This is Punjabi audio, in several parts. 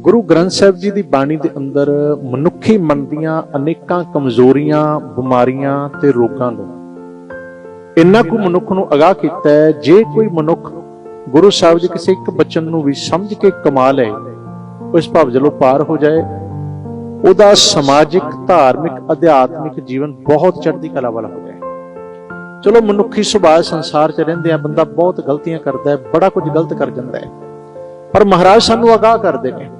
ਗੁਰੂ ਗ੍ਰੰਥ ਸਾਹਿਬ ਜੀ ਦੀ ਬਾਣੀ ਦੇ ਅੰਦਰ ਮਨੁੱਖੀ ਮਨ ਦੀਆਂ ਅਨੇਕਾਂ ਕਮਜ਼ੋਰੀਆਂ, ਬਿਮਾਰੀਆਂ ਤੇ ਰੋਗਾਂ ਨੂੰ ਇੰਨਾ ਕੁ ਮਨੁੱਖ ਨੂੰ ਅਗਾਹ ਕੀਤਾ ਹੈ, ਜੇ ਕੋਈ ਮਨੁੱਖ ਗੁਰੂ ਸਾਹਿਬ ਜੀ ਕਿਸੇ ਇੱਕ ਬਚਨ ਨੂੰ ਵੀ ਸਮਝ ਕੇ ਕਮਾ ਲਏ ਉਸ ਇਸ ਭਾਵ ਜਲੋਂ ਪਾਰ ਹੋ ਜਾਏ, ਉਹਦਾ ਸਮਾਜਿਕ, ਧਾਰਮਿਕ, ਅਧਿਆਤਮਿਕ ਜੀਵਨ ਬਹੁਤ ਚੜ੍ਹਦੀ ਕਲਾ ਵਾਲਾ ਹੋ ਜਾਏ ਚਲੋ ਮਨੁੱਖੀ ਸੁਭਾਅ ਸੰਸਾਰ 'ਚ ਰਹਿੰਦੇ ਆ, ਬੰਦਾ ਬਹੁਤ ਗਲਤੀਆਂ ਕਰਦਾ ਹੈ, ਬੜਾ ਕੁਝ ਗਲਤ ਕਰ ਜਾਂਦਾ ਹੈ। ਪਰ ਮਹਾਰਾਜ ਸਾਨੂੰ ਅਗਾਹ ਕਰਦੇ ਨੇ।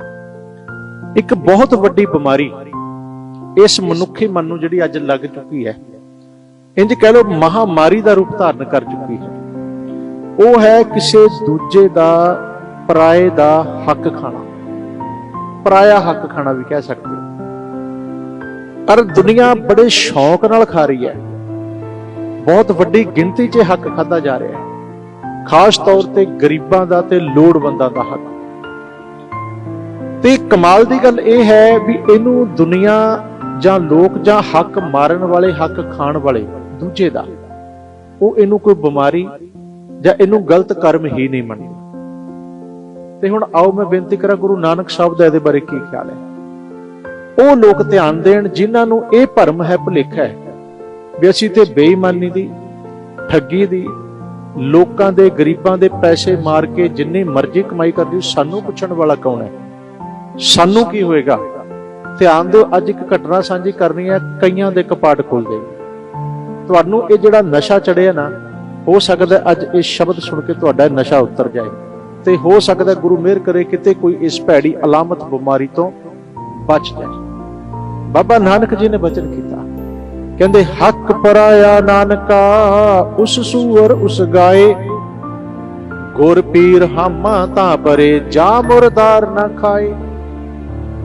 ਇੱਕ ਬਹੁਤ ਵੱਡੀ ਬਿਮਾਰੀ ਇਸ ਮਨੁੱਖੀ ਮਨ ਨੂੰ ਜਿਹੜੀ ਅੱਜ ਲੱਗ ਚੁੱਕੀ ਹੈ। ਇੰਜ ਕਹਿ ਲਓ ਮਹਾਮਾਰੀ ਦਾ ਰੂਪ ਧਾਰਨ ਕਰ ਚੁੱਕੀ ਹੈ। ਉਹ ਹੈ ਕਿਸੇ ਦੂਜੇ ਦਾ, ਪਰਾਏ ਦਾ ਹੱਕ ਖਾਣਾ। ਪਰਾਇਆ ਹੱਕ ਖਾਣਾ ਵੀ ਕਹਿ ਸਕਦੇ ਹੋ। ਪਰ ਦੁਨੀਆ ਬੜੇ ਸ਼ੌਕ ਨਾਲ ਖਾ ਰਹੀ ਹੈ। ਬਹੁਤ ਵੱਡੀ ਗਿਣਤੀ 'ਚ ਹੱਕ ਖਾਦਾ ਜਾ ਰਿਹਾ ਹੈ। ਖਾਸ ਤੌਰ ਤੇ ਗਰੀਬਾਂ ਦਾ ਤੇ ਲੋੜਵੰਦਾਂ ਦਾ ਹੱਕ। ਤੇ ਕਮਾਲ ਦੀ ਗੱਲ ਇਹ ਹੈ ਵੀ ਇਹਨੂੰ ਦੁਨੀਆ ਜਾਂ ਲੋਕ ਜਾਂ ਹੱਕ ਮਾਰਨ ਵਾਲੇ, ਹੱਕ ਖਾਣ ਵਾਲੇ ਦੂਜੇ ਦਾ, ਉਹ ਇਹਨੂੰ ਕੋਈ ਬਿਮਾਰੀ ਜਾਂ ਇਹਨੂੰ ਗਲਤ ਕਰਮ ਹੀ ਨਹੀਂ ਮੰਨਦੇ। ਤੇ ਹੁਣ ਆਓ ਮੈਂ ਬੇਨਤੀ ਕਰਾਂ ਗੁਰੂ ਨਾਨਕ ਸਾਹਿਬ ਦਾ ਇਹਦੇ ਬਾਰੇ ਕੀ ਖਿਆਲ ਹੈ? ਉਹ ਲੋਕ ਧਿਆਨ ਦੇਣ ਜਿਨ੍ਹਾਂ ਨੂੰ ਇਹ ਭਰਮ ਹੈ, ਭੁਲੇਖਾ ਹੈ ਵੀ ਅਸੀਂ ਤੇ ਬੇਈਮਾਨੀ ਦੀ, ਠੱਗੀ ਦੀ, ਲੋਕਾਂ ਦੇ, ਗਰੀਬਾਂ ਦੇ ਪੈਸੇ ਮਾਰ ਕੇ ਜਿੰਨੀ ਮਰਜ਼ੀ ਕਮਾਈ ਕਰਦੀ ਸਾਨੂੰ ਪੁੱਛਣ ਵਾਲਾ ਕੌਣ ਹੈ? ਸਾਨੂੰ ਕੀ ਹੋਏਗਾ? ਧਿਆਨ ਦਿਓ, ਅੱਜ ਇੱਕ ਘਟਨਾ ਸਾਂਝੀ ਕਰਨੀ ਹੈ, ਕਈਆਂ ਦੇ ਕਪਾਟ ਖੁੱਲਦੇ ਤੁਹਾਨੂੰ ਇਹ ਜਿਹੜਾ ਨਸ਼ਾ ਚੜਿਆ ਨਾ, ਹੋ ਸਕਦਾ ਅੱਜ ਇਹ ਸ਼ਬਦ ਸੁਣ ਕੇ ਤੁਹਾਡਾ ਨਸ਼ਾ ਉਤਰ ਜਾਏ। ਤੇ ਹੋ ਸਕਦਾ ਗੁਰੂ ਮਿਹਰ ਕਰੇ ਕਿਤੇ ਕੋਈ ਇਸ ਭੈੜੀ ਅਲਾਮਤ ਬਿਮਾਰੀ ਤੋਂ ਬਚ ਜਾਏ। ਬਾਬਾ ਨਾਨਕ ਜੀ ਨੇ ਬਚਨ ਕੀਤਾ। ਕਹਿੰਦੇ, ਹੱਕ ਪਰਾਇਆ ਨਾਨਕਾ, ਉਸ ਸੂਰ ਉਸ ਗਾਏ। ਗੁਰ ਪੀਰ ਹਾਮਾ ਤਾਂ ਪਰੇ, ਜਾ ਮੁਰਦਾਰ ਨਾ ਖਾਏ।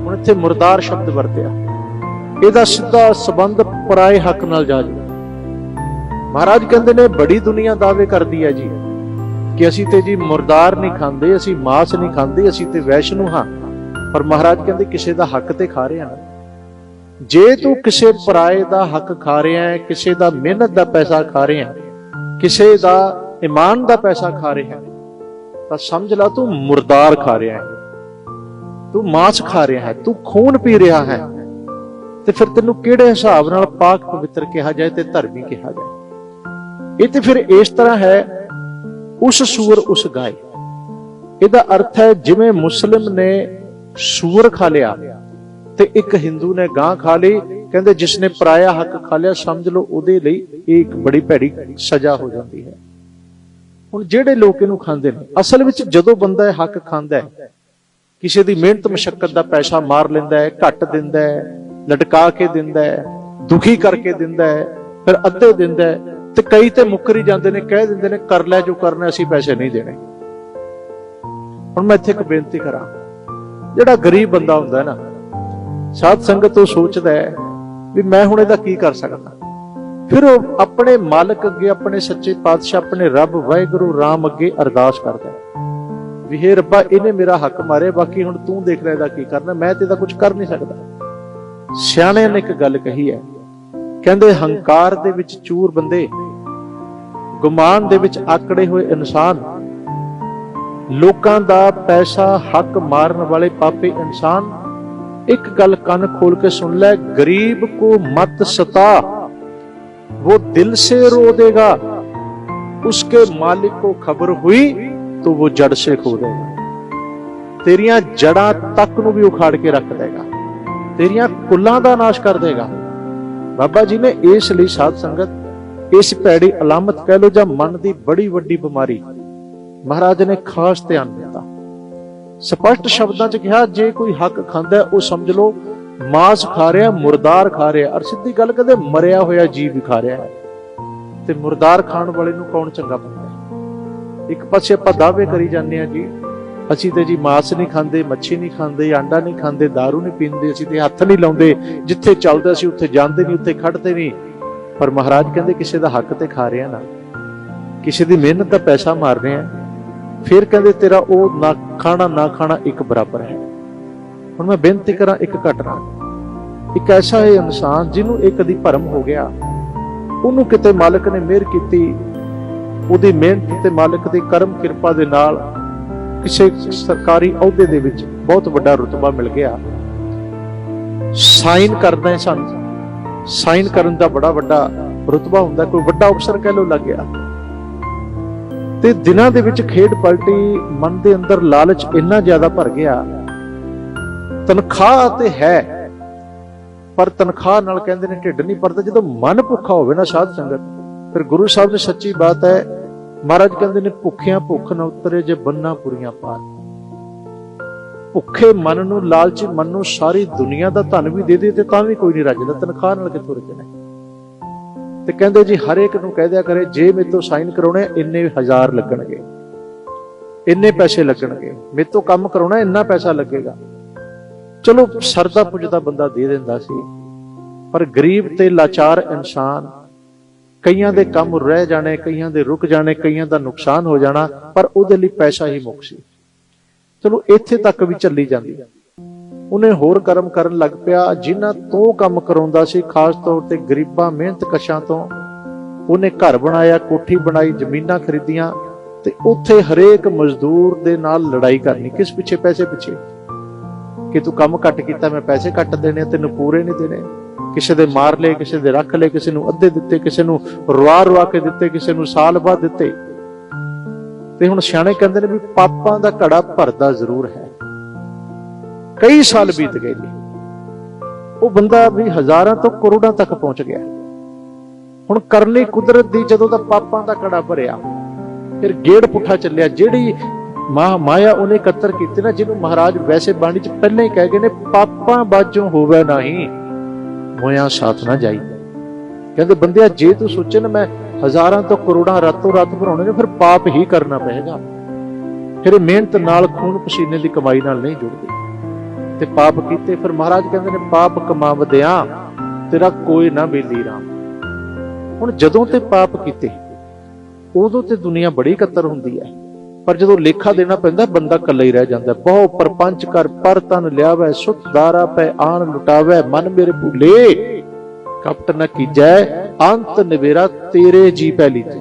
ਹੁਣ ਇੱਥੇ ਮੁਰਦਾਰ ਸ਼ਬਦ ਵਰਤਿਆ। ਇਹਦਾ ਸਿੱਧਾ ਸਬੰਧ ਪਰਾਏ ਹੱਕ ਨਾਲ ਜਾ ਜੀ ਮਹਾਰਾਜ ਕਹਿੰਦੇ ਨੇ, ਬੜੀ ਦੁਨੀਆ ਦਾਅਵੇ ਕਰਦੀ ਹੈ ਜੀ। ਕਿ ਅਸੀਂ ਤੇ ਜੀ ਮੁਰਦਾਰ ਨਹੀਂ ਖਾਂਦੇ, ਅਸੀਂ ਮਾਸ ਨਹੀਂ ਖਾਂਦੇ, ਅਸੀਂ ਤੇ ਵੈਸ਼ਨੂ ਹਾਂ। ਪਰ ਮਹਾਰਾਜ ਕਹਿੰਦੇ, ਕਿਸੇ ਦਾ ਹੱਕ ਤੇ ਖਾ ਰਹੇ ਹਾਂ। ਜੇ ਤੂੰ ਕਿਸੇ ਪਰਾਏ ਦਾ ਹੱਕ ਖਾ ਰਿਹਾ ਹੈ, ਕਿਸੇ ਦਾ ਮਿਹਨਤ ਦਾ ਪੈਸਾ ਖਾ ਰਿਹਾ ਹੈ, ਕਿਸੇ ਦਾ ਇਮਾਨ ਦਾ ਪੈਸਾ ਖਾ ਰਿਹਾ ਹੈ, ਤਾਂ ਸਮਝ ਲੈ ਤੂੰ ਮੁਰਦਾਰ ਖਾ ਰਿਹਾ ਹੈ। ਤੂੰ ਮਾਸ ਖਾ ਰਿਹਾ ਹੈ, ਤੂੰ ਖੂਨ ਪੀ ਰਿਹਾ ਹੈ। ਤੇ ਫਿਰ ਤੈਨੂੰ ਕਿਹੜੇ ਹਿਸਾਬ ਨਾਲ ਪਾਕ ਪਵਿੱਤਰ ਕਿਹਾ ਜਾਏ ਤੇ ਧਰਮੀ ਕਿਹਾ ਜਾਏ? ਇਹ ਤੇ ਫਿਰ ਇਸ ਤਰ੍ਹਾਂ ਹੈ, ਉਸ ਸੂਰ ਉਸ ਗਾਏ। ਇਹਦਾ ਅਰਥ ਹੈ, ਜਿਵੇਂ ਮੁਸਲਿਮ ਨੇ ਸੂਰ ਖਾ ਲਿਆ ਤੇ ਇੱਕ ਹਿੰਦੂ ਨੇ ਗਾਂ ਖਾ ਲਈ, ਕਹਿੰਦੇ ਜਿਸ ਨੇ ਪਰਾਇਆ ਹੱਕ ਖਾ ਲਿਆ, ਸਮਝ ਲਓ ਉਹਦੇ ਲਈ ਇਹ ਇੱਕ ਬੜੀ ਭੈੜੀ ਸਜ਼ਾ ਹੋ ਜਾਂਦੀ ਹੈ। ਹੁਣ ਜਿਹੜੇ ਲੋਕ ਇਹਨੂੰ ਖਾਂਦੇ ਨੇ, ਅਸਲ ਵਿੱਚ ਜਦੋਂ ਬੰਦਾ ਇਹ ਹੱਕ ਖਾਂਦਾ ਹੈ ਕਿਸੇ ਦੀ ਮਿਹਨਤ ਮੁਸ਼ਕਲ ਦਾ ਪੈਸਾ ਮਾਰ ਲੈਂਦਾ ਹੈ, ਘੱਟ ਦਿੰਦਾ ਹੈ, ਲਟਕਾ ਕੇ ਦਿੰਦਾ ਹੈ, ਦੁਖੀ ਕਰਕੇ ਦਿੰਦਾ ਹੈ, ਫਿਰ ਅੱਧੇ ਦਿੰਦਾ ਹੈ ਤੇ ਕਈ ਤੇ ਮੁੱਕਰ ਹੀ ਜਾਂਦੇ ਨੇ, ਕਹਿ ਦਿੰਦੇ ਨੇ, ਕਰ ਲੈ ਜੋ ਕਰਨਾ ਅਸੀਂ ਪੈਸੇ ਨਹੀਂ ਦੇਣੇ। ਹੁਣ ਮੈਂ ਇੱਥੇ ਇੱਕ ਬੇਨਤੀ ਕਰਾਂ, ਜਿਹੜਾ ਗਰੀਬ ਬੰਦਾ ਹੁੰਦਾ ਹੈ ਨਾ, ਸਾਧ ਸੰਗਤ ਤੋਂ ਸੋਚਦਾ ਹੈ ਵੀ ਮੈਂ ਹੁਣ ਇਹਦਾ ਕੀ ਕਰ ਸਕਦਾ। ਫਿਰ ਉਹ ਆਪਣੇ ਮਾਲਕ ਅੱਗੇ, ਆਪਣੇ ਸੱਚੇ ਪਾਤਸ਼ਾਹ, ਆਪਣੇ ਰੱਬ ਵਾਹਿਗੁਰੂ ਰਾਮ ਅੱਗੇ ਅਰਦਾਸ ਕਰਦਾ ਹੈ। ਵੀ ਹੇ ਰੱਬਾ ਇਹਨੇ ਮੇਰਾ ਹੱਕ ਮਾਰੇ ਬਾਕੀ ਹੁਣ ਤੂੰ ਦੇਖ ਲੈ ਇਹਦਾ ਕੀ ਕਰਨਾ ਮੈਂ ਤੇ ਇਹਦਾ ਕੁਝ ਕਰ ਨਹੀਂ ਸਕਦਾ ਸਿਆਣਿਆਂ ਨੇ ਇੱਕ ਗੱਲ ਕਹੀ ਹੈ ਕਹਿੰਦੇ ਹੰਕਾਰ ਦੇ ਵਿੱਚ ਚੂਰ ਬੰਦੇ ਗੁਮਾਨ ਦੇ ਵਿੱਚ ਆਕੜੇ ਹੋਏ ਇਨਸਾਨ ਲੋਕਾਂ ਦਾ ਪੈਸਾ ਹੱਕ ਮਾਰਨ ਵਾਲੇ ਪਾਪੀ ਇਨਸਾਨ ਇੱਕ ਗੱਲ ਕੰਨ ਖੋਲ ਕੇ ਸੁਣ ਲੈ ਗਰੀਬ ਕੋ ਮਤ ਸਤਾ वो दिल से रो देगा उसके मालिक को खबर हुई तो वो जड़ से खो देगा ਤੇਰੀਆਂ ਜੜਾਂ ਤੱਕ ਨੂੰ ਵੀ ਉਖਾੜ ਕੇ ਰੱਖ ਦੇਗਾ ਤੇਰੀਆਂ ਕੁੱਲਾਂ ਦਾ ਨਾਸ਼ ਕਰ ਦੇਗਾ ਬਾਬਾ ਜੀ ਨੇ ਇਸ ਲਈ ਸਾਧ ਸੰਗਤ ਇਸ ਪੈੜੀ ਅਲਾਮਤ ਕਹਿ ਲੋ ਜਾਂ ਮਨ ਦੀ ਬੜੀ ਵੱਡੀ ਬਿਮਾਰੀ ਮਹਾਰਾਜ ਨੇ ਖਾਸ ਧਿਆਨ ਦਿੱਤਾ ਸਪਸ਼ਟ ਸ਼ਬਦਾਂ 'ਚ ਕਿਹਾ ਜੇ ਕੋਈ ਹੱਕ ਖਾਂਦਾ ਹੈ, ਉਹ ਸਮਝ ਲਓ ਮਾਸ ਖਾ ਰਿਹਾ ਮੁਰਦਾਰ ਖਾ ਰਿਹਾ ਅਰ ਸਿੱਧੀ ਗੱਲ ਕਹਿੰਦੇ ਮਰਿਆ ਹੋਇਆ ਜੀਵ ਵੀ ਖਾ ਰਿਹਾ ਹੈ ਤੇ ਮੁਰਦਾਰ ਖਾਣ ਵਾਲੇ ਨੂੰ ਕੌਣ ਚੰਗਾ ਮੰਨਦਾ ਹੈ ਇੱਕ ਪਾਸੇ ਆਪਾਂ ਦਾਅਵੇ ਕਰੀ ਜਾਂਦੇ ਆ ਜੀ, ਅਸੀਂ ਤੇ ਜੀ ਮਾਸ ਨਹੀਂ ਖਾਂਦੇ, ਮੱਛੀ ਨਹੀਂ ਖਾਂਦੇ, ਆਂਡਾ ਨਹੀਂ ਖਾਂਦੇ दारू ਨਹੀਂ ਪੀਂਦੇ, ਅਸੀਂ ਤੇ ਹੱਥ ਨਹੀਂ ਲਾਉਂਦੇ, ਜਿੱਥੇ ਚੱਲਦਾ ਸੀ ਉੱਥੇ ਜਾਂਦੇ ਨਹੀਂ, ਉੱਥੇ ਖੜਦੇ ਨਹੀਂ। ਪਰ ਮਹਾਰਾਜ ਕਹਿੰਦੇ ਕਿਸੇ ਦਾ ਹੱਕ ਤੇ ਖਾ ਰਿਹਾ ਨਾ। ਕਿਸੇ ਦੀ ਮਿਹਨਤ ਦਾ ਪੈਸਾ ਮਾਰ ਰਿਹਾ। ਫਿਰ ਕਹਿੰਦੇ ਤੇਰਾ ਉਹ ਨਾ ਖਾਣਾ ਨਾ ਖਾਣਾ ਇੱਕ ਬਰਾਬਰ ਹੈ। ਹੁਣ ਮੈਂ ਬੇਨਤੀ ਕਰਾਂ ਇੱਕ ਘਟਨਾ। ਇੱਕ ਐਸਾ ਹੈ ਇਨਸਾਨ ਜਿਹਨੂੰ ਇਹ ਕਦੀ ਭਰਮ ਹੋ ਗਿਆ। ਉਹਨੂੰ ਕਿਤੇ ਮਾਲਕ ਨੇ ਮਿਹਰ ਕੀਤੀ। ਉਹਦੀ ਮਿਹਨਤ ਤੇ ਮਾਲਕ ਦੀ ਕਰਮ ਕਿਰਪਾ ਦੇ ਨਾਲ ਕਿਸੇ ਸਰਕਾਰੀ ਅਹੁਦੇ ਦੇ ਵਿੱਚ ਬਹੁਤ ਵੱਡਾ ਰੁਤਬਾ ਮਿਲ ਗਿਆ। ਸਾਈਨ ਕਰਦਾ ਹੈ ਸਾਨੂੰ। ਸਾਈਨ ਕਰਨ ਦਾ ਬੜਾ ਵੱਡਾ ਰੁਤਬਾ ਹੁੰਦਾ, ਕੋਈ ਵੱਡਾ ਅਫਸਰ ਕਹਿ ਲੋ ਲੱਗ ਗਿਆ। ਤੇ ਦਿਨਾਂ ਦੇ ਵਿੱਚ ਖੇਡ ਪਲਟੀ ਮਨ ਦੇ ਅੰਦਰ ਲਾਲਚ ਇੰਨਾ ਜ਼ਿਆਦਾ ਭਰ ਗਿਆ। ਤਨਖਾਹ ਤੇ ਹੈ, ਪਰ ਤਨਖਾਹ ਨਾਲ ਕਹਿੰਦੇ ਨੇ ਢਿੱਡ ਨਹੀਂ ਭਰਦਾ। ਜਦੋਂ ਮਨ ਭੁੱਖਾ ਹੋਵੇ ਨਾ ਸਾਧ ਸੰਗਤ ਫਿਰ ਗੁਰੂ ਸਾਹਿਬ ਦੀ ਸੱਚੀ ਬਾਤ ਹੈ, ਮਹਾਰਾਜ ਕਹਿੰਦੇ ਨੇ, ਭੁੱਖਿਆਂ ਭੁੱਖ ਨਾ ਉਤਰੇ ਜੇ ਬੰਨਾ ਪੁਰੀਆਂ ਪਾਰ ਭੁੱਖੇ ਮਨ ਨੂੰ, ਲਾਲਚੀ ਮਨ ਨੂੰ ਸਾਰੀ ਦੁਨੀਆ ਦਾ ਧਨ ਵੀ ਦੇ ਦੇ ਤੇ ਤਾਂ ਵੀ ਕੋਈ ਨਹੀਂ ਰੱਜਦਾ, ਤਨਖਾਹ ਨਾਲ ਕਿੱਥੋਂ ਰੱਜਣਾ ਤੇ ਕਹਿੰਦੇ ਜੀ ਹਰੇਕ ਨੂੰ ਕਹਿ ਦਿਆ ਕਰੇ, ਜੇ ਮੇਰੇ ਤੋਂ ਸਾਈਨ ਕਰਾਉਣੇ, ਇੰਨੇ ਹਜ਼ਾਰ ਲੱਗਣਗੇ। ਇੰਨੇ ਪੈਸੇ ਲੱਗਣਗੇ। ਮੇਰੇ ਤੋਂ ਕੰਮ ਕਰਾਉਣਾ, ਇੰਨਾ ਪੈਸਾ ਲੱਗੇਗਾ। ਚਲੋ, ਸਰਦਾ ਪੁੱਜਦਾ ਬੰਦਾ ਦੇ ਦਿੰਦਾ ਸੀ। ਪਰ ਗਰੀਬ ਤੇ ਲਾਚਾਰ ਇਨਸਾਨ ਕਈਆਂ ਦੇ ਕੰਮ ਰਹਿ ਜਾਣੇ ਕਈਆਂ ਦੇ ਰੁਕ ਜਾਣੇ ਕਈਆਂ ਦਾ ਨੁਕਸਾਨ ਹੋ ਜਾਣਾ ਪਰ ਉਹਦੇ ਲਈ ਪੈਸਾ ਹੀ ਮੁੱਖ ਸੀ। ਚਲੋ ਇੱਥੇ ਤੱਕ ਵੀ ਚੱਲੀ ਜਾਂਦੀ। ਉਹਨੇ ਹੋਰ ਕਰਮ ਕਰਨ ਲੱਗ ਪਿਆ ਜਿਨ੍ਹਾਂ ਤੋਂ ਕੰਮ ਕਰਾਉਂਦਾ ਸੀ ਖਾਸ ਤੌਰ ਤੇ ਗਰੀਬਾਂ ਮਿਹਨਤ ਕਸ਼ਾਂ ਤੋਂ। ਉਹਨੇ ਘਰ ਬਣਾਇਆ ਕੋਠੀ ਬਣਾਈ ਜ਼ਮੀਨਾਂ ਖਰੀਦੀਆਂ ਤੇ ਉੱਥੇ ਹਰੇਕ ਮਜ਼ਦੂਰ ਦੇ ਨਾਲ ਲੜਾਈ ਕਰਨੀ। ਕਿਸ ਪਿੱਛੇ? ਪੈਸੇ ਪਿੱਛੇ। ਕਿ ਤੂੰ ਕੰਮ ਘੱਟ ਕੀਤਾ ਮੈਂ ਪੈਸੇ ਘੱਟ ਦੇਣੇ ਆ, ਤੈਨੂੰ ਪੂਰੇ ਨਹੀਂ ਦੇਣੇ। ਕਿਸੇ ਦੇ ਮਾਰ ਲਏ, ਕਿਸੇ ਦੇ ਰੱਖ ਲਏ, ਕਿਸੇ ਨੂੰ ਅੱਧੇ ਦਿੱਤੇ, ਕਿਸੇ ਨੂੰ ਰਵਾ ਰਵਾ ਕੇ ਦਿੱਤੇ, ਕਿਸੇ ਨੂੰ ਸਾਲ ਬਾਅਦ ਦਿੱਤੇ। ਤੇ ਹੁਣ ਸਿਆਣੇ ਕਹਿੰਦੇ ਨੇ ਵੀ ਪਾਪਾਂ ਦਾ ਘੜਾ ਭਰਦਾ ਜ਼ਰੂਰ ਹੈ। ਕਈ ਸਾਲ ਬੀਤ ਗਏ ਜੀ ਉਹ ਬੰਦਾ ਵੀ ਹਜ਼ਾਰਾਂ ਤੋਂ ਕਰੋੜਾਂ ਤੱਕ ਪਹੁੰਚ ਗਿਆ। ਹੁਣ ਕਰਨੀ ਕੁਦਰਤ ਦੀ ਜਦੋਂ ਦਾ ਪਾਪਾਂ ਦਾ ਘੜਾ ਭਰਿਆ, ਫਿਰ ਗੇੜ ਪੁੱਠਾ ਚੱਲਿਆ। ਜਿਹੜੀ ਮਾ ਮਾਇਆ ਉਹਨੇ ਇਕੱਤਰ ਕੀਤੀ ਨਾ, ਜਿਹਨੂੰ ਮਹਾਰਾਜ ਵੈਸੇ ਬਾਣੀ ਚ ਪਹਿਲਾਂ ਹੀ ਕਹਿ ਗਏ ਨੇ, ਪਾਪਾਂ ਬਾਝੋਂ ਹੋਵੇ ਨਹੀਂ। ਮੋਇਆ ਸਾਥ ਨਾ ਜਾਈ। ਕਹਿੰਦੇ, ਬੰਦਿਆ, ਜੇ ਤੂੰ ਸੋਚੇ ਨਾ ਮੈਂ ਹਜ਼ਾਰਾਂ ਤੋਂ ਕਰੋੜਾਂ ਰਾਤੋਂ ਰਾਤ ਭਰਾਉਣੇ ਨੇ, ਫਿਰ ਪਾਪ ਹੀ ਕਰਨਾ ਪਏਗਾ। ਫਿਰ ਮਿਹਨਤ ਨਾਲ ਖੂਨ ਪਸੀਨੇ ਦੀ ਕਮਾਈ ਨਾਲ ਨਹੀਂ ਜੁੜਦੇ। ਤੇ ਪਾਪ ਕੀਤੇ, ਫਿਰ ਮਹਾਰਾਜ ਕਹਿੰਦੇ ਨੇ, ਪਾਪ ਕਮਾਵਦਿਆਂ ਤੇਰਾ ਕੋਈ ਨਾ ਬੇਲੀ ਰਾਮ। ਹੁਣ ਜਦੋਂ ਤੇ ਪਾਪ ਕੀਤੇ, ਉਦੋਂ ਤੇ ਦੁਨੀਆ ਬੜੀ ਇਕੱਤਰ ਹੁੰਦੀ ਹੈ। ਪਰ ਜਦੋਂ ਲੇਖਾ ਦੇਣਾ ਪੈਂਦਾ, ਬੰਦਾ ਇਕੱਲਾ ਹੀ ਰਹਿ ਜਾਂਦਾ ਬਹੁ ਪਰਪੰਚ ਕਰ, ਪਰ ਤਨ ਲਿਆਵੈ ਸੁਤ ਦਾਰਾ ਪੈ ਆਣ ਲੁਟਾਵੈ, ਮਨ ਮੇਰੇ ਭੁਲੇ। ਕਪਟ ਨ ਕੀਜੈ, ਅੰਤ ਨਿਵੇਰਾ, ਤੇਰੇ ਜੀ ਪਹਿਲੀ ਤੇ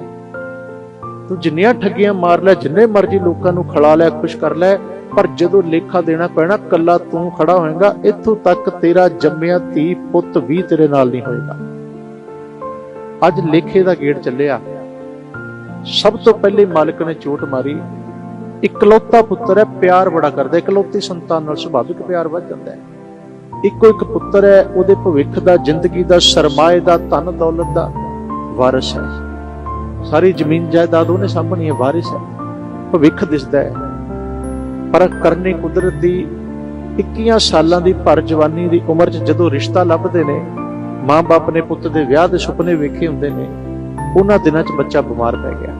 ਤੂੰ ਜਿੰਨੀਆਂ ਠੱਗੀਆਂ ਮਾਰ ਲੈ, ਜਿੰਨੇ ਮਰਜ਼ੀ ਲੋਕਾਂ ਨੂੰ ਖੜਾ ਲੈ, ਖੁਸ਼ ਕਰ ਲੈ, ਪਰ ਜਦੋਂ ਲੇਖਾ ਦੇਣਾ ਪੈਣਾ ਕੱਲਾ ਤੂੰ ਖੜਾ ਹੋਏਗਾ, ਇੱਥੋਂ ਤੱਕ ਤੇਰਾ ਜੰਮਿਆ ਧੀ ਪੁੱਤ ਵੀ ਤੇਰੇ ਨਾਲ ਨਹੀਂ ਹੋਏਗਾ। ਅੱਜ ਲੇਖੇ ਦਾ ਗੇੜ ਚੱਲਿਆ। ਸਭ ਤੋਂ ਪਹਿਲੇ ਮਾਲਕ ਨੇ ਚੋਟ ਮਾਰੀ। ਇਕਲੌਤਾ ਪੁੱਤਰ ਹੈ, ਪਿਆਰ ਬੜਾ ਕਰਦਾ ਇਕਲੌਤੀ ਸੰਤਾਨ ਨਾਲ ਸੁਭਾਵਿਕ ਪਿਆਰ ਵੱਧ ਜਾਂਦਾ ਹੈ। ਇੱਕੋ ਇੱਕ ਪੁੱਤਰ ਹੈ, ਉਹਦੇ ਭਵਿੱਖ ਦਾ, ਜ਼ਿੰਦਗੀ ਦਾ, ਸਰਮਾਏ ਦਾ, ਧਨ ਦੌਲਤ ਦਾ ਵਾਰਿਸ ਹੈ। ਸਾਰੀ ਜ਼ਮੀਨ ਜਾਇਦਾਦ ਉਹਨੇ ਸਾਂਭਣੀ ਹੈ, ਵਾਰਿਸ ਹੈ। ਭਵਿੱਖ ਦਿਸਦਾ ਹੈ। ਪਰ ਕਰਨੇ ਕੁਦਰਤ ਦੀ 21 ਸਾਲਾਂ ਦੀ ਭਰ ਜਵਾਨੀ ਦੀ ਉਮਰ 'ਚ ਜਦੋਂ ਰਿਸ਼ਤਾ ਲੱਭਦੇ ਨੇ, ਮਾਂ-ਬਾਪ ਨੇ ਪੁੱਤ ਦੇ ਵਿਆਹ ਦੇ ਸੁਪਨੇ ਵੇਖੇ ਹੁੰਦੇ ਨੇ ਉਹਨਾਂ ਦਿਨਾਂ 'ਚ ਬੱਚਾ ਬਿਮਾਰ ਪੈ ਗਿਆ।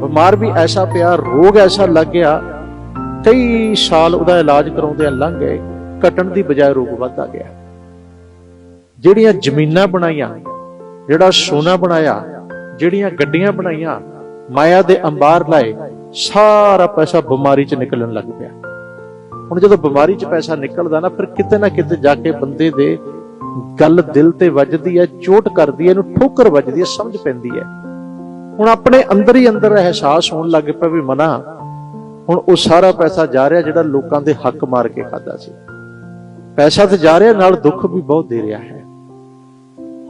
ਬਿਮਾਰ ਵੀ ਐਸਾ ਪਿਆ, ਰੋਗ ਐਸਾ ਲੱਗ ਗਿਆ, ਕਈ ਸਾਲ ਉਹਦਾ ਇਲਾਜ ਕਰਾਉਂਦੇ ਲੰਘ ਗਏ, ਘਟਣ ਦੀ ਬਜਾਏ ਰੋਗ ਵੱਧਦਾ ਗਿਆ। ਜਿਹੜੀਆਂ ਜ਼ਮੀਨਾਂ ਬਣਾਈਆਂ, ਜਿਹੜਾ ਸੋਨਾ ਬਣਾਇਆ, ਜਿਹੜੀਆਂ ਗੱਡੀਆਂ ਬਣਾਈਆਂ, ਮਾਇਆ ਦੇ ਅੰਬਾਰ ਲਾਏ, ਸਾਰਾ ਪੈਸਾ ਬਿਮਾਰੀ 'ਚ ਨਿਕਲਣ ਲੱਗ ਪਿਆ। ਹੁਣ ਜਦੋਂ ਬਿਮਾਰੀ 'ਚ ਪੈਸਾ ਨਿਕਲਦਾ ਨਾ, ਫਿਰ ਕਿਤੇ ਨਾ ਕਿਤੇ ਜਾ ਕੇ ਬੰਦੇ ਦੇ ਗੱਲ ਦਿਲ ਤੇ ਵੱਜਦੀ ਹੈ, ਚੋਟ ਕਰਦੀ ਹੈ, ਇਹਨੂੰ ਠੋਕਰ ਵੱਜਦੀ ਹੈ, ਸਮਝ ਪੈਂਦੀ ਹੈ। ਹੁਣ ਆਪਣੇ ਅੰਦਰ ਹੀ ਅੰਦਰ ਅਹਿਸਾਸ ਹੋਣ ਲੱਗ ਪਿਆ ਵੀ ਮਨਾ, ਹੁਣ ਉਹ ਸਾਰਾ ਪੈਸਾ ਜਾ ਰਿਹਾ ਜਿਹੜਾ ਲੋਕਾਂ ਦੇ ਹੱਕ ਮਾਰ ਕੇ ਖਾਦਾ ਸੀ। ਪੈਸਾ ਤੇ ਜਾ ਰਿਹਾ, ਨਾਲ ਦੁੱਖ ਵੀ ਬਹੁਤ ਦੇ ਰਿਹਾ ਹੈ।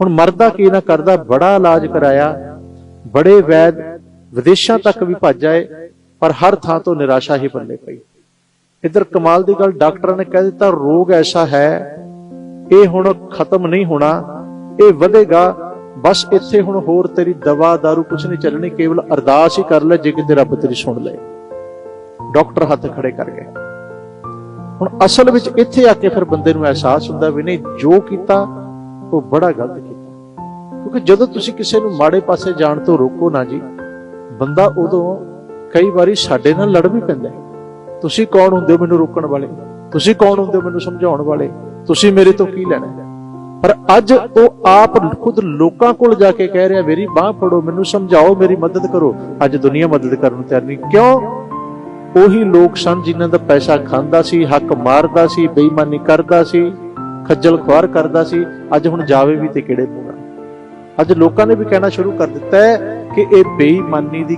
ਹੁਣ ਮਰਦਾ ਕੀ ਨਾ ਕਰਦਾ, ਬੜਾ ਇਲਾਜ ਕਰਾਇਆ, ਬੜੇ ਵੈਦ ਵਿਦੇਸ਼ਾਂ ਤੱਕ ਵੀ ਭੱਜ ਆਏ, ਪਰ ਹਰ ਥਾਂ ਤੋਂ ਨਿਰਾਸ਼ਾ ਹੀ ਪੱਲੇ ਪਈ। ਇਧਰ ਕਮਾਲ ਦੀ ਗੱਲ ਡਾਕਟਰਾਂ ਨੇ ਕਹਿ ਦਿੱਤਾ, ਰੋਗ ਐਸਾ ਹੈ ਇਹ ਹੁਣ ਖਤਮ ਨਹੀਂ ਹੋਣਾ, ਇਹ ਵਧੇਗਾ। ਬਸ ਇੱਥੇ ਹੁਣ ਹੋਰ ਤੇਰੀ ਦਵਾ दारू ਕੁਛ ਨਹੀਂ ਚੱਲਣੀ, ਕੇਵਲ ਅਰਦਾਸ ਹੀ ਕਰ ਲੈ ਜੇ ਕਿਤੇ ਰੱਬ ਤੇਰੀ ਸੁਣ ਲਏ। ਡਾਕਟਰ ਹੱਥ ਖੜੇ ਕਰ ਗਏ ਹੁਣ ਅਸਲ ਵਿੱਚ ਇੱਥੇ ਆ ਕੇ ਫਿਰ ਬੰਦੇ ਨੂੰ ਅਹਿਸਾਸ ਹੁੰਦਾ ਵੀ ਨਹੀਂ, ਜੋ ਕੀਤਾ, ਉਹ ਬੜਾ ਗਲਤ ਕੀਤਾ। ਕਿਉਂਕਿ ਜਦੋਂ ਤੁਸੀਂ ਕਿਸੇ ਨੂੰ ਮਾੜੇ ਪਾਸੇ ਜਾਣ ਤੋਂ ਰੋਕੋ ਨਾ ਜੀ, ਬੰਦਾ ਉਦੋਂ ਕਈ ਵਾਰੀ ਸਾਡੇ ਨਾਲ ਲੜ ਵੀ ਪੈਂਦਾ ਤੁਸੀਂ ਕੌਣ ਹੁੰਦੇ ਹੋ ਮੈਨੂੰ ਰੋਕਣ ਵਾਲੇ? ਤੁਸੀਂ ਕੌਣ ਹੁੰਦੇ ਹੋ ਮੈਨੂੰ ਸਮਝਾਉਣ ਵਾਲੇ? ਤੁਸੀਂ ਮੇਰੇ ਤੋਂ ਕੀ ਲੈਣਾ ਪਰ ਅੱਜ ਉਹ ਆਪ ਖੁਦ ਲੋਕਾਂ ਕੋਲ ਜਾ ਕੇ ਕਹਿ ਰਿਹਾ, ਮੇਰੀ ਬਾਹ ਫੜੋ, ਮੈਨੂੰ ਸਮਝਾਓ, ਮੇਰੀ ਮਦਦ ਕਰੋ। ਅੱਜ ਦੁਨੀਆ ਮਦਦ ਕਰਨ ਨੂੰ ਤਿਆਰ ਨਹੀਂ। ਕਿਉਂ? ਉਹੀ ਲੋਕ ਸਨ ਜਿਨ੍ਹਾਂ ਦਾ ਪੈਸਾ ਖਾਂਦਾ ਸੀ, ਹੱਕ ਮਾਰਦਾ ਸੀ, ਬੇਈਮਾਨੀ ਕਰਦਾ ਸੀ, ਖੱਜਲ ਖੁਆਰ ਕਰਦਾ ਸੀ। ਅੱਜ ਹੁਣ ਜਾਵੇ ਵੀ ਤੇ ਕਿਹੜੇ ਮੂੰਹ ਅੱਜ ਲੋਕਾਂ ਨੇ ਵੀ ਕਹਿਣਾ ਸ਼ੁਰੂ ਕਰ ਦਿੱਤਾ ਹੈ ਕਿ ਇਹ ਬੇਈਮਾਨੀ ਦੀ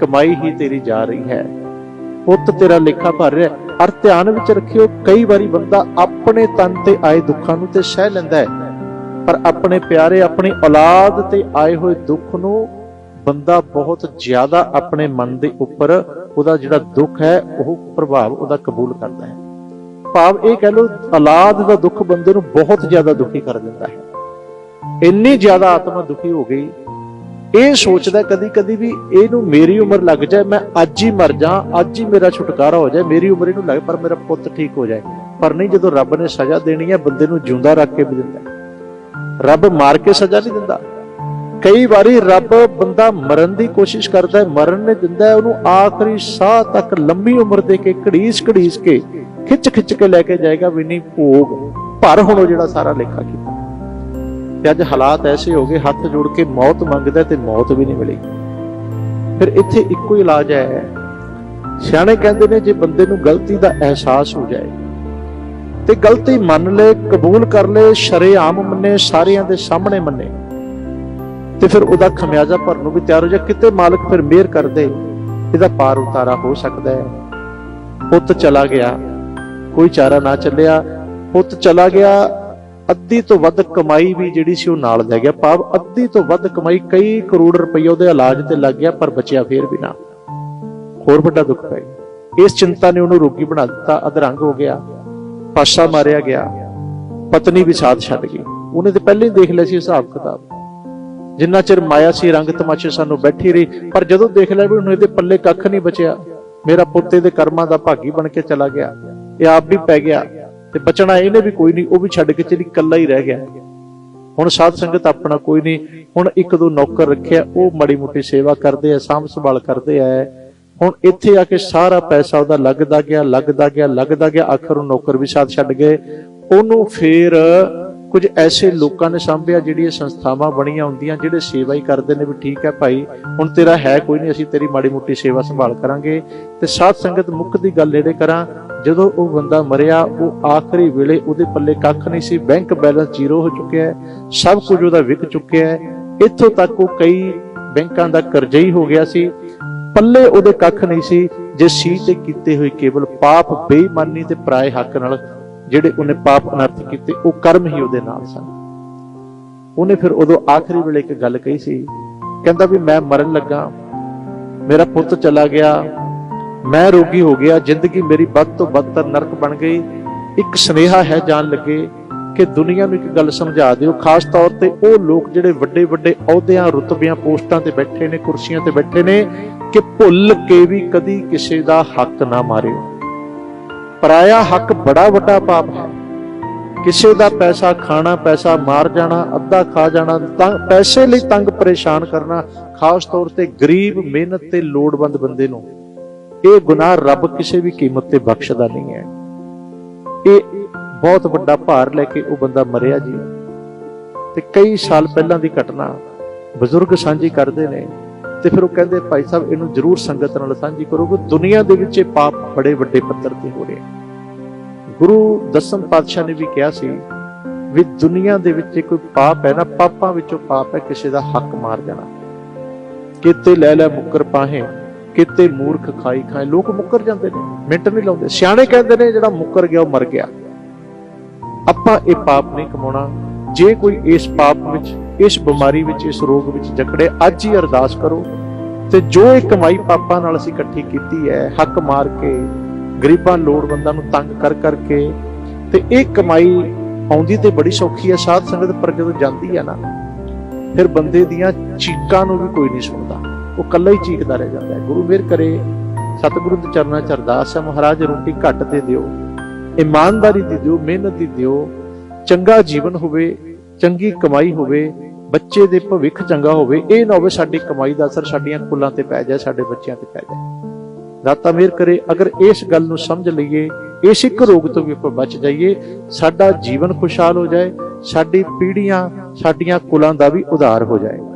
ਕਮਾਈ ਹੀ ਤੇਰੀ ਜਾ ਰਹੀ ਹੈ। ਪੁੱਤ ਤੇਰਾ ਲੇਖਾ ਭਰ ਰਿਹਾ ਔਰ ਧਿਆਨ ਵਿੱਚ ਰੱਖਿਓ, ਕਈ ਵਾਰੀ ਬੰਦਾ ਆਪਣੇ ਤਨ ਤੇ ਆਏ ਦੁੱਖਾਂ ਨੂੰ ਤੇ ਸਹਿ ਲੈਂਦਾ ਹੈ। ਪਰ ਆਪਣੇ ਪਿਆਰੇ, ਆਪਣੀ ਔਲਾਦ ਤੇ ਆਏ ਹੋਏ ਦੁੱਖ ਨੂੰ ਬੰਦਾ ਬਹੁਤ ਜ਼ਿਆਦਾ ਆਪਣੇ ਮਨ ਦੇ ਉੱਪਰ ਉਹਦਾ ਜਿਹੜਾ ਦੁੱਖ ਹੈ, ਉਹ ਪ੍ਰਭਾਵ ਉਹਦਾ ਕਬੂਲ ਕਰਦਾ ਹੈ। ਭਾਵ ਇਹ ਕਹਿ ਲਓ, ਔਲਾਦ ਦਾ ਦੁੱਖ ਬੰਦੇ ਨੂੰ ਬਹੁਤ ਜ਼ਿਆਦਾ ਦੁਖੀ ਕਰ ਦਿੰਦਾ ਹੈ। ਇੰਨੀ ਜ਼ਿਆਦਾ ਆਤਮਾ ਦੁਖੀ ਹੋ ਗਈ ਇਹ ਸੋਚਦਾ ਕਦੀ ਕਦੀ ਵੀ ਇਹਨੂੰ ਮੇਰੀ ਉਮਰ ਲੱਗ ਜਾਏ ਮੈਂ ਅੱਜ ਹੀ ਮਰ ਜਾ ਅੱਜ ਹੀ ਮੇਰਾ ਛੁਟਕਾਰਾ ਹੋ ਜਾਏ ਮੇਰੀ ਉਮਰ ਇਹਨੂੰ ਲੱਗ ਪਰ ਮੇਰਾ ਪੁੱਤ ਠੀਕ ਹੋ ਜਾਏ। ਪਰ ਨਹੀਂ ਜਦੋਂ ਰੱਬ ਨੇ ਸਜ਼ਾ ਦੇਣੀ ਹੈ ਬੰਦੇ ਨੂੰ ਜਿਉਂਦਾ ਰੱਖ ਕੇ ਵੀ ਦਿੰਦਾ ਰੱਬ ਮਾਰ ਕੇ ਸਜ਼ਾ ਨਹੀਂ ਦਿੰਦਾ। ਕਈ ਵਾਰੀ ਰੱਬ ਬੰਦਾ ਮਰਨ ਦੀ ਕੋਸ਼ਿਸ਼ ਕਰਦਾ ਹੈ ਮਰਨ ਨੇ ਦਿੰਦਾ ਹੈ, ਉਹਨੂੰ ਆਖਰੀ ਸਾਹ ਤੱਕ ਲੰਮੀ ਉਮਰ ਦੇ ਕੇ ਘੜੀਸ ਘੜੀਸ ਕੇ ਖਿੱਚ ਖਿੱਚ ਕੇ ਲੈ ਕੇ ਜਾਏਗਾ ਵੀ ਨਹੀਂ ਭੋਗ। ਭਰ ਹੁਣ ਉਹ ਜਿਹੜਾ ਸਾਰਾ ਲੇਖਾ ਕੀਤਾ। ਤੇ ਅੱਜ ਹਾਲਾਤ ਐਸੇ ਹੋ ਗਏ, ਹੱਥ ਜੋੜ ਕੇ ਮੌਤ ਮੰਗਦਾ ਤੇ ਮੌਤ ਵੀ ਨਹੀਂ ਮਿਲੀ। ਫਿਰ ਇੱਥੇ ਇੱਕੋ ਹੀ ਇਲਾਜ ਹੈ। ਸਿਆਣੇ ਕਹਿੰਦੇ ਨੇ, ਜੇ ਬੰਦੇ ਨੂੰ ਗਲਤੀ ਦਾ ਅਹਿਸਾਸ ਹੋ ਜਾਏ, ਤੇ ਗਲਤੀ ਮੰਨ ਲੈ, ਕਬੂਲ ਕਰ ਲੈ, ਸ਼ਰੇਆਮ ਮੰਨੇ, ਸਾਰਿਆਂ ਦੇ ਸਾਹਮਣੇ ਮੰਨੇ, ਤੇ ਫਿਰ ਉਹਦਾ ਖਮਿਆਜ਼ਾ ਭਰਨ ਨੂੰ ਵੀ ਤਿਆਰ ਹੋ ਜਾ ਕਿਤੇ ਮਾਲਕ ਫਿਰ ਮਿਹਰ ਕਰ ਦੇ ਇਹਦਾ ਪਾਰ ਉਤਾਰਾ ਹੋ ਸਕਦਾ ਹੈ। ਪੁੱਤ ਚਲਾ ਗਿਆ, ਕੋਈ ਚਾਰਾ ਨਾ ਚੱਲਿਆ। ਪੁੱਤ ਚਲਾ ਗਿਆ ਅੱਧੀ ਤੋਂ ਵੱਧ ਕਮਾਈ ਵੀ ਜਿਹੜੀ ਸੀ ਉਹ ਨਾਲ ਲੈ ਗਿਆ। ਭਾਵ ਅੱਧੀ ਤੋਂ ਵੱਧ ਕਮਾਈ ਕਈ ਕਰੋੜ ਰੁਪਏ ਉਹਦੇ ਇਲਾਜ ਤੇ ਲੱਗ ਗਿਆ, ਪਰ ਬਚਿਆ ਫੇਰ ਵੀ ਨਾ। ਹੋਰ ਵੱਡਾ ਦੁੱਖ ਪੈ ਗਿਆ ਇਸ ਚਿੰਤਾ ਨੇ ਉਹਨੂੰ ਰੋਗੀ ਬਣਾ ਦਿੱਤਾ, ਅਧਰੰਗ ਹੋ ਗਿਆ, ਪਾਸਾ ਮਾਰਿਆ ਗਿਆ, ਪਤਨੀ ਵੀ ਸਾਥ ਛੱਡ ਗਈ। ਉਹਨੇ ਤੇ ਪਹਿਲੇ ਹੀ ਦੇਖ ਲਿਆ ਸੀ ਹਿਸਾਬ ਕਿਤਾਬ। ਜਿੰਨਾ ਚਿਰ ਮਾਇਆ ਸੀ, ਰੰਗ ਤਮਾਸ਼ੇ ਸਾਨੂੰ ਬੈਠੀ ਰਹੀ, ਪਰ ਜਦੋਂ ਦੇਖ ਲਿਆ ਵੀ ਹੁਣ ਇਹਦੇ ਪੱਲੇ ਕੱਖ ਨਹੀਂ ਬਚਿਆ, ਮੇਰਾ ਪੁੱਤ ਇਹਦੇ ਕਰਮਾਂ ਦਾ ਭਾਗੀ ਬਣ ਕੇ ਚਲਾ ਗਿਆ। ਇਹ ਆਪ ਵੀ ਪੈ ਗਿਆ। ਤੇ ਬਚਣਾ ਇਹਨੇ ਵੀ ਕੋਈ ਨਹੀਂ, ਉਹ ਵੀ ਛੱਡ ਕੇ ਚਲੀ, ਇਕੱਲਾ ਹੀ ਰਹਿ ਗਿਆ। ਹੁਣ ਸਾਧ ਸੰਗਤ ਆਪਣਾ ਕੋਈ ਨਹੀਂ, ਹੁਣ ਇੱਕ ਦੋ ਨੌਕਰ ਰੱਖਿਆ, ਉਹ ਮੜੀ ਮੋਟੀ ਸੇਵਾ ਕਰਦੇ ਆ, ਸਾਂਭ ਸੰਭਾਲ ਕਰਦੇ ਆ। ਹੁਣ ਇੱਥੇ ਆ ਕੇ ਸਾਰਾ ਪੈਸਾ ਉਹਦਾ ਲੱਗਦਾ ਗਿਆ ਲੱਗਦਾ ਗਿਆ ਲੱਗਦਾ ਗਿਆ, ਆਖਰ ਉਹ ਨੌਕਰ ਵੀ ਸਾਥ ਛੱਡ ਗਏ। ਉਹਨੂੰ ਫੇਰ ਕੁਝ ਐਸੇ ਲੋਕਾਂ ਨੇ ਸਾਂਭਿਆ ਜਿਹੜੀਆਂ ਸੰਸਥਾਵਾਂ ਬਣੀਆਂ ਹੁੰਦੀਆਂ, ਜਿਹੜੇ ਸੇਵਾ ਹੀ ਕਰਦੇ ਨੇ ਵੀ ਠੀਕ ਹੈ ਭਾਈ, ਹੁਣ ਤੇਰਾ ਹੈ ਕੋਈ ਨਹੀਂ, ਅਸੀਂ ਤੇਰੀ ਮਾੜੀ ਮੋਟੀ ਸੇਵਾ ਸੰਭਾਲ ਕਰਾਂਗੇ। ਤੇ ਸਾਧ ਸੰਗਤ ਮੁੱਖ ਦੀ ਗੱਲ ਜਿਹੜੇ ਕਰਾਂ ਜਦੋਂ ਉਹ ਬੰਦਾ ਮਰਿਆ, ਉਹ ਆਖਰੀ ਵੇਲੇ ਉਹਦੇ ਪੱਲੇ ਕੱਖ ਨਹੀਂ ਸੀ ਬੈਂਕ ਬੈਲੈਂਸ ਜ਼ੀਰੋ ਹੋ ਚੁੱਕਿਆ ਹੈ, ਸਭ ਕੁਝ ਉਹਦਾ ਵਿਕ ਚੁੱਕਿਆ ਹੈ। ਇੱਥੋਂ ਤੱਕ ਉਹ ਕਈ ਬੈਂਕਾਂ ਦਾ ਕਰਜ਼ਾ ਹੀ ਹੋ ਗਿਆ ਸੀ। ਪੱਲੇ ਉਹਦੇ ਕੱਖ ਨਹੀਂ ਸੀ, ਜੇ ਸੀ ਤੇ ਕੀਤੇ ਹੋਏ ਕੇਵਲ ਪਾਪ, ਬੇਈਮਾਨੀ ਤੇ ਪਰਾਏ ਹੱਕ ਨਾਲ ਜਿਹੜੇ ਉਹਨੇ ਪਾਪ ਅਨਰਥ ਕੀਤੇ, ਉਹ ਕਰਮ ਹੀ ਉਹਦੇ ਨਾਲ ਸਨ। ਉਹਨੇ ਫਿਰ ਉਦੋਂ ਆਖਰੀ ਵੇਲੇ ਇੱਕ ਗੱਲ ਕਹੀ ਸੀ, ਕਹਿੰਦਾ ਵੀ ਮੈਂ ਮਰਨ ਲੱਗਾ, ਮੇਰਾ ਪੁੱਤ ਚਲਾ ਗਿਆ ਮੈਂ ਰੋਗੀ ਹੋ ਗਿਆ, ਜ਼ਿੰਦਗੀ ਮੇਰੀ ਵੱਧ ਤੋਂ ਬਦਤਰ ਨਰਕ ਬਣ ਗਈ। ਇੱਕ ਸੁਨੇਹਾ ਹੈ ਜਾਣ ਲੱਗੇ ਕਿ ਦੁਨੀਆ ਨੂੰ ਇੱਕ ਗੱਲ ਸਮਝਾ ਦਿਓ। ਖਾਸ ਤੌਰ ਤੇ ਉਹ ਲੋਕ ਜਿਹੜੇ ਵੱਡੇ ਵੱਡੇ ਅਹੁਦਿਆਂ, ਰੁਤਬਿਆਂ, ਪੋਸਟਾਂ ਤੇ ਬੈਠੇ ਨੇ, ਕੁਰਸੀਆਂ ਤੇ ਬੈਠੇ ਨੇ ਕਿ ਭੁੱਲ ਕੇ ਵੀ ਕਦੀ ਕਿਸੇ ਦਾ ਹੱਕ ਨਾ ਮਾਰਿਓ। ਪਰਾਇਆ ਹੱਕ ਬੜਾ ਵੱਡਾ ਪਾਪ ਹੈ। ਕਿਸੇ ਦਾ ਪੈਸਾ ਖਾਣਾ, ਪੈਸਾ ਮਾਰ ਜਾਣਾ, ਅੱਧਾ ਖਾ ਜਾਣਾ, ਤਾਂ ਪੈਸੇ ਲਈ ਤੰਗ ਪਰੇਸ਼ਾਨ ਕਰਨਾ, ਖਾਸ ਤੌਰ ਤੇ ਗਰੀਬ, ਮਿਹਨਤ ਤੇ ਲੋੜਵੰਦ ਬੰਦੇ ਨੂੰ। ਇਹ ਗੁਨਾਹ ਰੱਬ ਕਿਸੇ ਵੀ ਕੀਮਤ ਤੇ ਬਖਸ਼ਦਾ ਨਹੀਂ ਹੈ। ਇਹ ਬਹੁਤ ਵੱਡਾ ਭਾਰ ਲੈ ਕੇ ਉਹ ਬੰਦਾ ਮਰਿਆ ਜੀ। ਤੇ ਕਈ ਸਾਲ ਪਹਿਲਾਂ ਦੀ ਘਟਨਾ, ਬਜ਼ੁਰਗ ਸਾਂਝੀ ਕਰਦੇ ਨੇ ਤੇ ਫਿਰ ਉਹ ਕਹਿੰਦੇ, ਭਾਈ ਸਾਹਿਬ, ਇਹਨੂੰ ਜ਼ਰੂਰ ਸੰਗਤ ਨਾਲ ਸਾਂਝੀ ਕਰੋ ਕਿ ਦੁਨੀਆ ਦੇ ਵਿੱਚ ਇਹ ਪਾਪ ਬੜੇ ਵੱਡੇ ਪੱਧਰ ਤੇ ਹੋ ਰਹੇ ਗੁਰੂ ਦਸਮ ਪਾਤਸ਼ਾਹ ਨੇ ਵੀ ਕਿਹਾ ਸੀ ਵੀ ਦੁਨੀਆ ਦੇ ਵਿੱਚ ਕੋਈ ਪਾਪ ਹੈ ਨਾ, ਪਾਪਾਂ ਵਿੱਚੋਂ ਪਾਪ ਹੈ, ਕਿਸੇ ਦਾ ਹੱਕ ਮਾਰ ਜਾਣਾ। ਕਿਤੇ ਲੈ ਲੈ ਮੁੱਕਰ ਪਾਹੇ ਕਿਤੇ ਮੂਰਖ ਖਾਈ ਖਾਏ, ਲੋਕ ਮੁੱਕਰ ਜਾਂਦੇ ਨੇ, ਮਿੰਟ ਨਹੀਂ ਲਾਉਂਦੇ। ਸਿਆਣੇ ਕਹਿੰਦੇ ਨੇ, ਜਿਹੜਾ ਮੁੱਕਰ ਗਿਆ, ਉਹ ਮਰ ਗਿਆ। ਆਪਾਂ ਇਹ ਪਾਪ ਨਹੀਂ ਕਮਾਉਣਾ। ਜੇ ਕੋਈ ਇਸ ਪਾਪ ਵਿੱਚ, ਇਸ ਬਿਮਾਰੀ ਵਿੱਚ, ਇਸ ਰੋਗ ਵਿੱਚ ਜਕੜੇ, ਅੱਜ ਹੀ ਅਰਦਾਸ ਕਰੋ। ਤੇ ਜੋ ਇਹ ਕਮਾਈ ਪਾਪਾਂ ਨਾਲ ਅਸੀਂ ਇਕੱਠੀ ਕੀਤੀ ਹੈ, ਹੱਕ ਮਾਰ ਕੇ, ਗਰੀਬਾਂ, ਲੋੜਵੰਦਾਂ ਨੂੰ ਤੰਗ ਕਰ ਕਰਕੇ, ਤੇ ਇਹ ਕਮਾਈ ਆਉਂਦੀ ਤੇ ਬੜੀ ਸੌਖੀ ਹੈ। ਸਾਧ ਸੰਗਤ ਪਰ ਜਦੋਂ ਜਾਂਦੀ ਹੈ ਨਾ, ਫਿਰ ਬੰਦੇ ਦੀਆਂ ਚੀਕਾਂ ਨੂੰ ਵੀ ਕੋਈ ਨਹੀਂ ਸੁਣਦਾ। ਉਹ ਕੱਲਾ ਹੀ ਚੀਕਦਾ ਰਹਿ ਜਾਂਦਾ ਹੈ। ਗੁਰੂ ਮਿਹਰ ਕਰੇ, ਸਤਿਗੁਰੂ ਦੇ ਚਰਨਾਂ 'ਚ ਅਰਦਾਸ ਹੈ, ਮਹਾਰਾਜ ਰੋਟੀ ਘੱਟ ਤੇ ਦਿਓ, ਇਮਾਨਦਾਰੀ ਦੀ ਦਿਓ, ਮਿਹਨਤ ਦੀ ਦਿਓ, ਚੰਗਾ ਜੀਵਨ ਹੋਵੇ, ਚੰਗੀ ਕਮਾਈ ਹੋਵੇ, ਬੱਚੇ ਦੇ ਭਵਿੱਖ ਚੰਗਾ ਹੋਵੇ, ਇਹ ਨਾ ਹੋਵੇ ਸਾਡੀ ਕਮਾਈ ਦਾ ਅਸਰ ਸਾਡੀਆਂ ਕੁੱਲਾਂ ਤੇ ਪੈ ਜਾਏ, ਸਾਡੇ ਬੱਚਿਆਂ ਤੇ ਪੈ ਜਾਏ। ਦਾਤਾ ਮਿਹਰ ਕਰੇ, ਅਗਰ ਇਸ ਗੱਲ ਨੂੰ ਸਮਝ ਲਈਏ, ਇਸ ਇੱਕ ਰੋਗ ਤੋਂ ਵੀ ਆਪਾਂ ਬਚ ਜਾਈਏ, ਸਾਡਾ ਜੀਵਨ ਖੁਸ਼ਹਾਲ ਹੋ ਜਾਏ, ਸਾਡੀ ਪੀੜ੍ਹੀਆਂ, ਸਾਡੀਆਂ ਕੁਲਾਂ ਦਾ ਵੀ ਉਧਾਰ ਹੋ ਜਾਏਗਾ